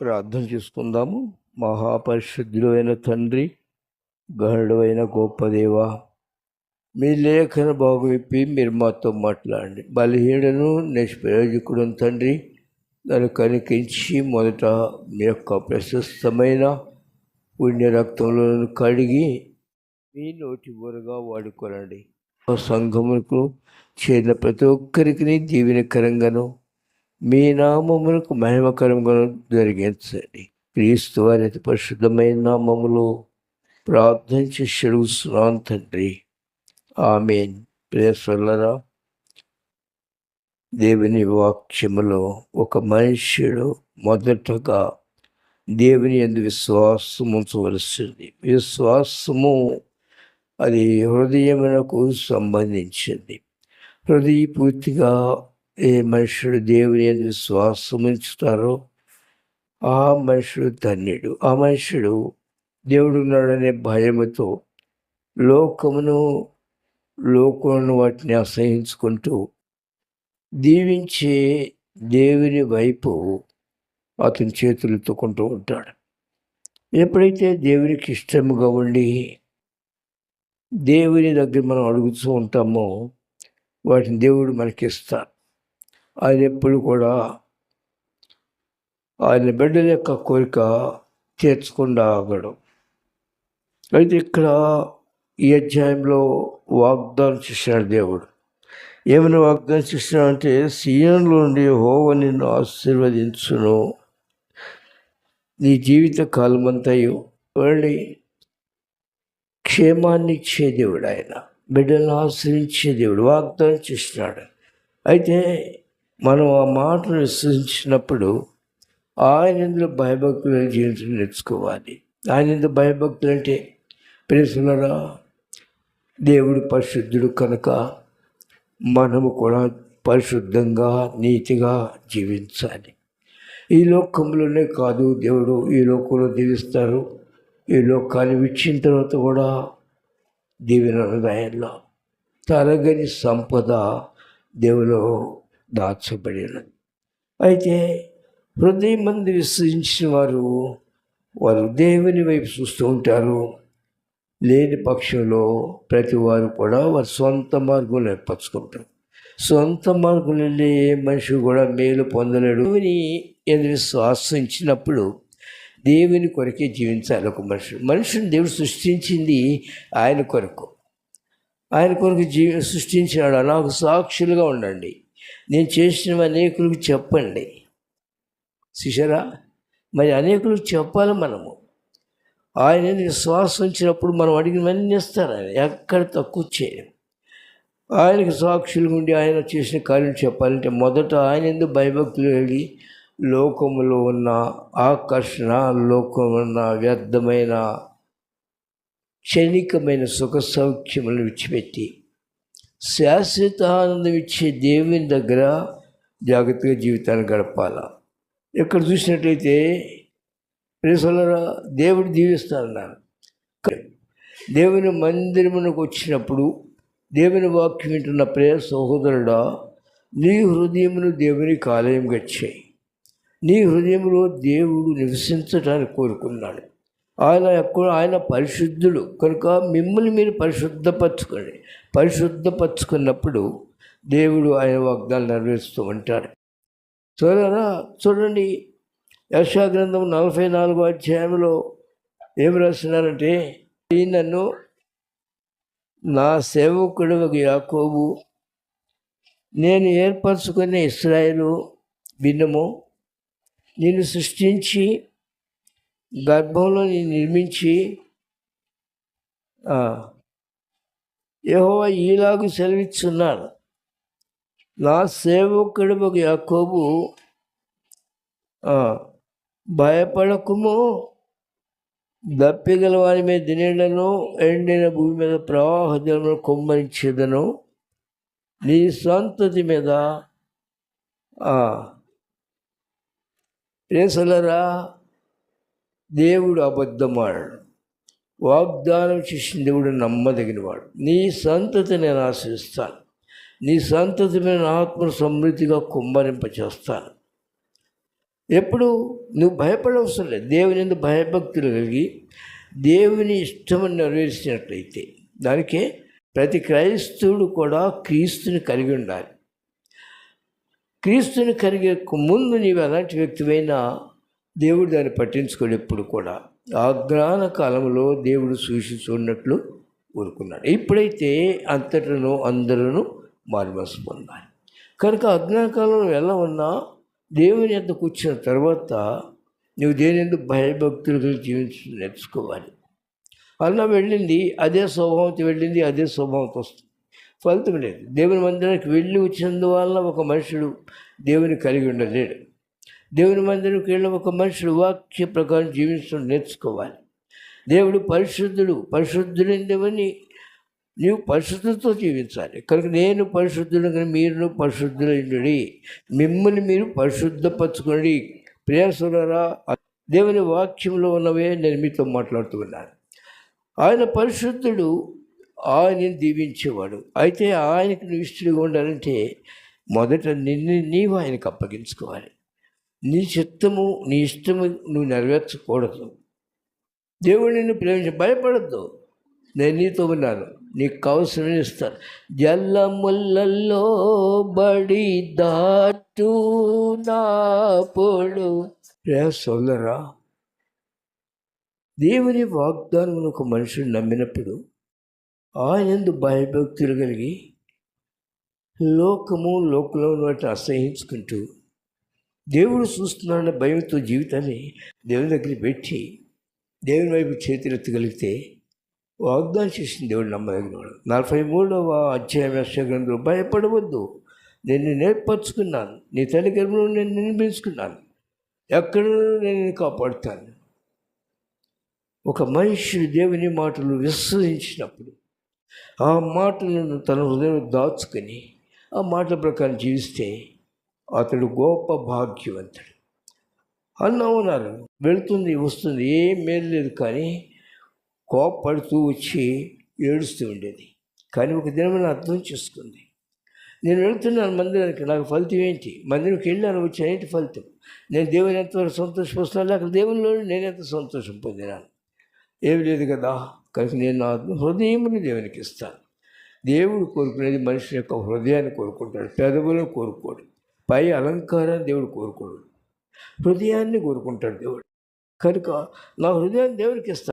ప్రార్థన చేసుకుందాము. మహాపరిశుద్ధుడు అయిన తండ్రి గరుడు అయిన గొప్ప దేవ మీ లేఖన బాగు విప్పి మీరు మాతో మాట్లాడండి. బలహీనను నిష్ప్రయోజకుడు తండ్రి నన్ను కనికించి మొదట మీ యొక్క ప్రశస్తమైన పుణ్య రక్తంలో కడిగి మీ నోటి ఊరగా వాడుకోనండి. సంఘములకు చేరిన ప్రతి ఒక్కరికి దీవెనకరంగాను మీ నామములకు మహిమకరంగా జరిగించండి. క్రీస్తు వారి అతి పరిశుద్ధమైన నామములో ప్రార్థన చేసి అడుగుతున్నాను తండ్రి. ఆమెన్. ప్రేసలరా దేవుని వాక్యములో ఒక మనుష్యుడు మొదటగా దేవుని ఎందు విశ్వాసం ఉంచవలసింది. విశ్వాసము అది హృదయమునకు సంబంధించింది. హృదయపూర్తిగా ఏ మనుషుడు దేవుని ఎందు శ్వాసముంచుతారో ఆ మనుషుడు ధన్యుడు. ఆ మనుషుడు దేవుడు ఉన్నాడనే భయముతో లోకమును లోకమును వాటిని అసహించుకుంటూ దీవించే దేవుని వైపు అతని చేతులు ఎత్తుకుంటూ ఉంటాడు. ఎప్పుడైతే దేవునికి ఇష్టముగా ఉండి దేవుని దగ్గర మనం అడుగుతూ ఉంటామో వాటిని దేవుడు మనకిస్తారు ఆయన ఎప్పుడు కూడా ఆయన బిడ్డల యొక్క కోరిక తీర్చకుండా ఆగడం. అయితే ఇక్కడ ఈ అధ్యాయంలో వాగ్దానం చేసినాడు దేవుడు. ఏమైనా వాగ్దానం చేసినాడంటే సీఎంలో నుండి హోవ నిన్ను ఆశీర్వదించును. నీ జీవిత కాలమంతయు వెళ్ళి క్షేమాన్ని ఇచ్చే దేవుడు ఆయన. బిడ్డలను ఆశ్రయించే దేవుడు. వాగ్దానం చేసినాడు అయితే మనం ఆ మాటను విశ్వసించినప్పుడు ఆయన ఇందులో భయభక్తులు జీవితం నేర్చుకోవాలి. ఆయన ఇందులో భయభక్తులు అంటే ప్రేసులరా దేవుడు పరిశుద్ధుడు కనుక మనము కూడా పరిశుద్ధంగా నీతిగా జీవించాలి. ఈ లోకంలోనే కాదు దేవుడు ఈ లోకంలో దీవిస్తారు ఈ లోకాన్ని విచ్చిన తర్వాత కూడా దీవెన హృదయంలో తరగని సంపద దేవులో దాచబడినది. అయితే హృదయం మంది విశ్వసించిన వారు వారు దేవుని వైపు చూస్తూ ఉంటారు. లేని పక్షంలో ప్రతి వారు కూడా వారి సొంత మార్గం ఏర్పరచుకుంటారు. సొంత మార్గం వెళ్ళి ఏ మనిషి కూడా మేలు పొందలేడు. దేవుని ఎదురు శ్వాసించినప్పుడు దేవుని కొరకే జీవించాలి ఒక మనిషి. మనిషిని దేవుడు సృష్టించింది ఆయన కొరకు. ఆయన కొరకు జీవి సృష్టించినాడు. నాకు సాక్షులుగా ఉండండి. నేను చేసిన అనేకులకు చెప్పండి. శిషరా మరి అనేకులకు చెప్పాలి మనము. ఆయన విశ్వాసం వచ్చినప్పుడు మనం అడిగినవన్నీ ఇస్తారు ఆయన. ఎక్కడ తక్కువ చేయడం ఆయనకి సాక్షులు ఉండి ఆయన చేసిన కార్యం చెప్పాలంటే మొదట ఆయన ఎందుకు భయభక్తులు వెళ్ళి లోకములో ఉన్న ఆకర్షణ లోకంలో ఉన్న వ్యర్థమైన క్షణికమైన సుఖ సౌఖ్యములను విడిచిపెట్టి శాశ్వత ఆనందం ఇచ్చే దేవుని దగ్గర జాగ్రత్తగా జీవితాన్ని గడపాల. ఇక్కడ చూసినట్లయితే ప్రేసలరా దేవుడు దీవిస్తానన్నారు దేవుని మందిరమునకు వచ్చినప్పుడు దేవుని వాక్యం వింటున్న ప్రేయ సహోదరుడా నీ హృదయమును దేవుని కాలయం గచ్చాయి. నీ హృదయంలో దేవుడు నివసించటాన్ని కోరుకున్నాడు. ఆయన ఎక్కడ ఆయన పరిశుద్ధుడు. కనుక మిమ్మల్ని మీరు పరిశుద్ధపరచుకోండి. పరిశుద్ధపరచుకున్నప్పుడు దేవుడు ఆయన వాగ్దాలు నెరవేరుస్తూ ఉంటారు చూడరా చూడండి యశాగ్రంథం నలభై నాలుగో అధ్యాయంలో ఏం రాస్తున్నారంటే నన్ను నా సేవకుడు యాకోబు నేను ఏర్పరచుకునే ఇస్రాయేలు భిన్నము నేను సృష్టించి గర్భంలో నేను నిర్మించి యహో ఈలాగు సెలవిస్తున్నాను నా సేవకుడు ఒక యాకోబు భయపడకుము దప్పిగల వారి మీద దినేళ్ళను ఎండిన భూమి మీద ప్రవాహ జలమును కొమ్మరించేదను. నీ సంతతి మీద ప్రేసలరా దేవుడు అబద్ధమాడు. వాగ్దానం చేసిన దేవుడు నమ్మదగినవాడు. నీ సంతతి నేను ఆశిస్తాను నీ సంతతి మీద ఆత్మ సమృద్ధిగా కుమ్మరింప చేస్తాను ఎప్పుడు? నువ్వు భయపడవసరం లేదు. దేవుని ఎందుకు భయభక్తులు కలిగి దేవుని ఇష్టమని నెరవేర్చినట్లయితే దానికే ప్రతి క్రైస్తవుడు కూడా క్రీస్తుని కలిగి ఉండాలి. క్రీస్తుని కలిగే ముందు నీవు ఎలాంటి వ్యక్తివైనా దేవుడు దాన్ని పట్టించుకోడు ఎప్పుడు కూడా ఆజ్ఞాన కాలంలో దేవుడు సూచించున్నట్లు ఊరుకున్నాడు. ఇప్పుడైతే అంతటను అందరూ మారుమనసు పొందాలి. కనుక అజ్ఞానకాలంలో ఎలా ఉన్నా దేవుని ఎంత కూర్చున్న తర్వాత నువ్వు దేని ఎందుకు భయభక్తులు జీవించ నేర్చుకోవాలి. అన్న వెళ్ళింది అదే స్వభావంతో వెళ్ళింది అదే స్వభావంతో వస్తుంది. ఫలితం లేదు. దేవుని మందిరానికి వెళ్ళి వచ్చినందువల్ల ఒక మనుషుడు దేవుని కలిగి ఉండలేడు. దేవుని మందిరానికి వెళ్ళిన ఒక మనుషుడు వాక్య ప్రకారం జీవించడం నేర్చుకోవాలి. దేవుడు పరిశుద్ధుడు పరిశుద్ధుడైనవని నీవు పరిశుద్ధతో జీవించాలి. కనుక నేను పరిశుద్ధుడు కానీ మీరు పరిశుద్ధులైనడి. మిమ్మల్ని మీరు పరిశుద్ధపరచుకోండి ప్రియాసులరా దేవుని వాక్యంలో ఉన్నవే నేను మీతో మాట్లాడుతూ ఉన్నాను. ఆయన పరిశుద్ధుడు ఆయనని దీవించేవాడు. అయితే ఆయనకు నువ్వు ఇష్టడిగా ఉండాలంటే మొదట నిన్ను నీవు ఆయనకు అప్పగించుకోవాలి. నీ చిత్తము నీ ఇష్టము నువ్వు నెరవేర్చకూడదు. దేవుడు నిన్ను ప్రేమించి భయపడద్దు. నేను నీతో ఉన్నాను. నీకు కావలసిన ఇస్తాను. జల్లముళ్ళల్లో బడి దాటు నా పొడు. సోదరా దేవుని వాగ్దానం ఒక మనుషుడు నమ్మినప్పుడు ఆయనందు భయభక్తులు కలిగి లోకము లోకంలో వాటిని అసహించుకుంటూ దేవుడు చూస్తున్నాడన్న భయంతో జీవితాన్ని దేవుని దగ్గర పెట్టి దేవుని వైపు చేతులెత్తగలిగితే వాగ్దానం చేసిన దేవుడు నమ్మదగినవాడు నలభై మూడవ అధ్యాయం గ్రంథంలో భయపడవద్దు. నేను నేర్పరచుకున్నాను. నీ తల్లి గర్భంలో నేను నిర్మించుకున్నాను ఎక్కడ నేను కాపాడుతాను. ఒక మనిషి దేవుని మాటలు విశ్వసించినప్పుడు ఆ మాటలను తన హృదయం దాచుకొని ఆ మాటల ప్రకారం జీవిస్తే అతడు గొప్ప భాగ్యవంతుడు. అన్న ఉన్నారు వెళుతుంది వస్తుంది ఏం మేలు లేదు కానీ కోపడుతూ వచ్చి ఏడుస్తూ ఉండేది. కానీ ఒక దినం అర్థం చేసుకుంది. నేను వెళుతున్నాను మందిరానికి నాకు ఫలితం ఏంటి? మందిరానికి వెళ్ళాను వచ్చి ఏంటి ఫలితం? నేను దేవుని ఎంతవరకు సంతోషపరుస్తున్నాను అక్కడ దేవునిలో నేను ఎంత సంతోషం పొందినాను? ఏమి లేదు కదా? కనుక నేను నా హృదయముని దేవునికి ఇస్తాను. దేవుడు కోరుకునేది మనిషి యొక్క హృదయాన్ని కోరుకుంటాడు పెదవులను కోరుకోడు. పై అలంకారాన్ని దేవుడు కోరుకోడు. హృదయాన్ని కోరుకుంటాడు దేవుడు. కనుక నా హృదయాన్ని దేవుడికి ఇస్తాను